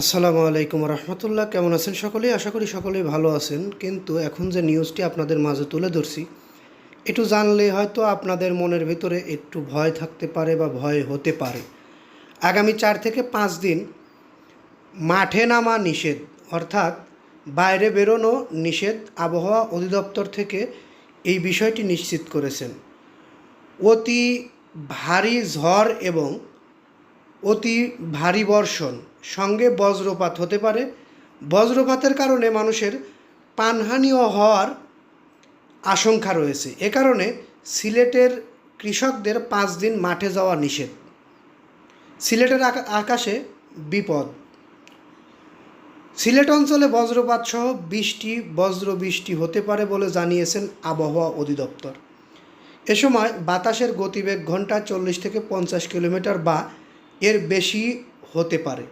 আসসালামু আলাইকুম রহমতুল্লাহ, কেমন আছেন সকলেই? আশা করি সকলেই ভালো আছেন। কিন্তু এখন যে নিউজটি আপনাদের মাঝে তুলে ধরছি, একটু জানলে হয়তো আপনাদের মনের ভিতরে একটু ভয় থাকতে পারে বা ভয় হতে পারে। আগামী চার থেকে পাঁচ দিন মাঠে নামা নিষেধ, অর্থাৎ বাইরে বেরোনো নিষেধ আবহাওয়া অধিদপ্তর থেকে এই বিষয়টি নিশ্চিত করেছেন। অতি ভারী ঝড় এবং অতি ভারী বর্ষণ সঙ্গে বজ্রপাত হতে পারে। বজ্রপাতের কারণে মানুষের প্রাণহানিও হওয়ার আশঙ্কা রয়েছে। এ কারণে সিলেটের কৃষকদের পাঁচ দিন মাঠে যাওয়া নিষেধ। সিলেটের আকাশে বিপদ। সিলেট অঞ্চলে বজ্রপাত সহ বৃষ্টি বজ্র বৃষ্টি হতে পারে বলে জানিয়েছেন আবহাওয়া অধিদপ্তর। এ সময় বাতাসের গতিবেগ ঘণ্টা চল্লিশ থেকে পঞ্চাশ কিলোমিটার বা এর বেশি হতে পারে।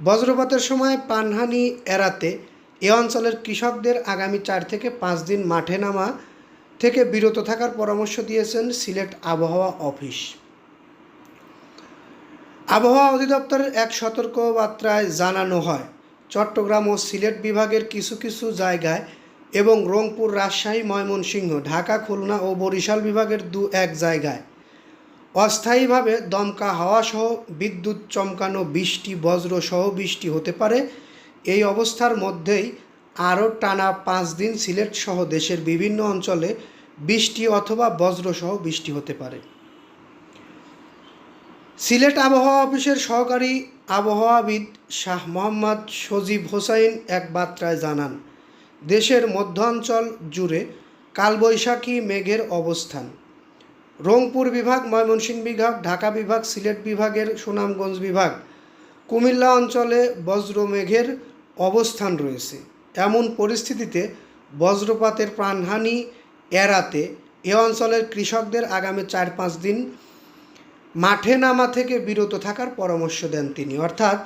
বজ্রপাতের সময় পানহানি এড়াতে এ অঞ্চলের কৃষকদের আগামী চার থেকে পাঁচ দিন মাঠে নামা থেকে বিরত থাকার পরামর্শ দিয়েছেন সিলেট আবহাওয়া অফিস। আবহাওয়া অধিদপ্তরের এক সতর্কবার্তায় জানানো হয়, চট্টগ্রাম ও সিলেট বিভাগের কিছু কিছু জায়গায় এবং রংপুর, রাজশাহী, ময়মনসিংহ, ঢাকা, খুলনা ও বরিশাল বিভাগের দু এক জায়গায় অস্থায়ীভাবে দমকা হাওয়া সহ বিদ্যুৎ চমকানো বৃষ্টি, বজ্র সহ বৃষ্টি হতে পারে। এই অবস্থার মধ্যেই আরও টানা পাঁচ দিন সিলেট সহ দেশের বিভিন্ন অঞ্চলে বৃষ্টি অথবা বজ্র সহ বৃষ্টি হতে পারে। সিলেট আবহাওয়া অফিসের সহকারী আবহাওয়াবিদ শাহ মোহাম্মদ সজীব হোসাইন এক বার্তায় জানান, দেশের মধ্যাঞ্চল জুড়ে কালবৈশাখী মেঘের অবস্থান। রংপুর বিভাগ, ময়মনসিংহ বিভাগ, ঢাকা বিভাগ, সিলেট বিভাগের সুনামগঞ্জ বিভাগ। কুমিল্লা অঞ্চলে বজ্র মেঘের অবস্থান রয়েছে। এমন পরিস্থিতিতে বজ্রপাতের প্রাণহানি এড়াতে এ অঞ্চলের কৃষকদের আগামী চার পাঁচ দিন মাঠে নামা থেকে বিরত থাকার পরামর্শ দেন তিনি। অর্থাৎ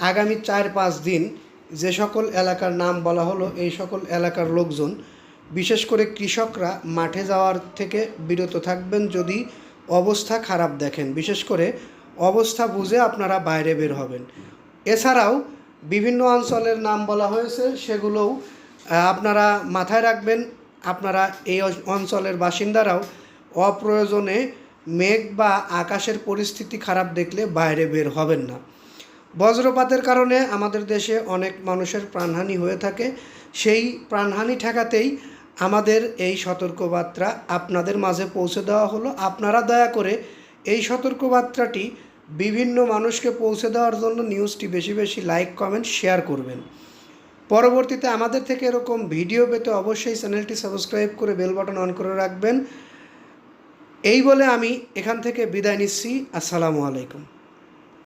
আগামী চার পাঁচ দিন যে সকল এলাকার নাম বলা হলো, এই সকল এলাকার লোকজন বিশেষ করে কৃষকরা মাঠে যাওয়ার থেকে বিরত থাকবেন যদি অবস্থা খারাপ দেখেন। বিশেষ করে অবস্থা বুঝে আপনারা বাইরে বের হবেন। এছাড়াও বিভিন্ন অঞ্চলের নাম বলা হয়েছে, সেগুলোও আপনারা মাথায় রাখবেন, আপনারা এই অঞ্চলের বাসিন্দারাও অপ্রয়োজনে মেঘ বা আকাশের পরিস্থিতি খারাপ দেখলে বাইরে বের হবেন না। বজ্রপাতের কারণে আমাদের দেশে অনেক মানুষের প্রাণহানি হয়ে থাকে। সেই প্রাণহানি ঠেকাতেই আমাদের এই সতর্কবার্তা আপনাদের মাঝে পৌঁছে দেওয়া হলো। আপনারা দয়া করে এই সতর্কবার্তাটি বিভিন্ন মানুষকে পৌঁছে দেওয়ার জন্য নিউজটি বেশি বেশি লাইক, কমেন্ট, শেয়ার করবেন। পরবর্তীতে আমাদের থেকে এরকম ভিডিও পেতে অবশ্যই চ্যানেলটি সাবস্ক্রাইব করে বেল বাটন অন করে রাখবেন। এই বলে আমি এখান থেকে বিদায় নিচ্ছি। আসসালামু আলাইকুম।